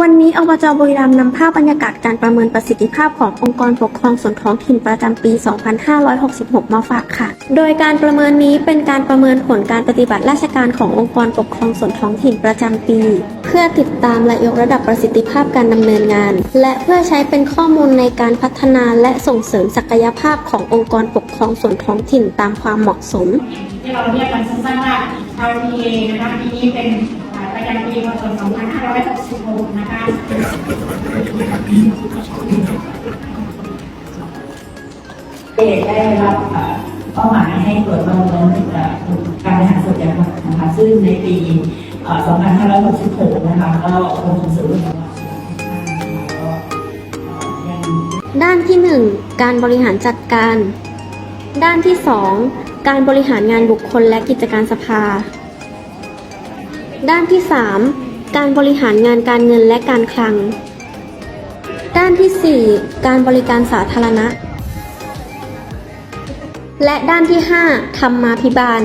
วันนี้อบจบุรีรัมย์นำภาพบรรยากาศการประเมินประสิทธิภาพขององค์กรปกครองส่วนท้องถิ่นประจำปี 2566 มาฝากค่ะ โดยการประเมินนี้เป็นการประเมินผลการปฏิบัติราชการขององค์กรปกครองส่วนท้องถิ่นประจำปี เพื่อติดตามและยกระดับประสิทธิภาพการดำเนินงาน และเพื่อใช้เป็นข้อมูลในการพัฒนาและส่งเสริมศักยภาพขององค์กรปกครองส่วนท้องถิ่นตามความเหมาะสมที่เราเรียกกันสั้นๆว่า LPA นะคะปีนี้เป็น ประจำปีพศ2566นะคะเด็กได้รับเป้าหมายให้ตรวจประเมินการบริหารส่วนจังหวัดนะคะซึ่งในปี 2566 นะคะก็คงส่งเสริมเรื่องของสุขภานะคะก็เอ่อยังด้านที่ 1 การบริหารจัดการ ด้านที่ 2 การบริหารงานบุคคลและกิจการสภา ด้านที่ 3 การบริหารงานการเงินและการคลัง ด้านที่ 4 การบริการสาธารณะ และด้านที่ 5 ธรรมาภิบาล